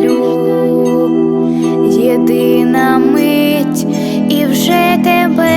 люблю, єдина мить і вже тебе.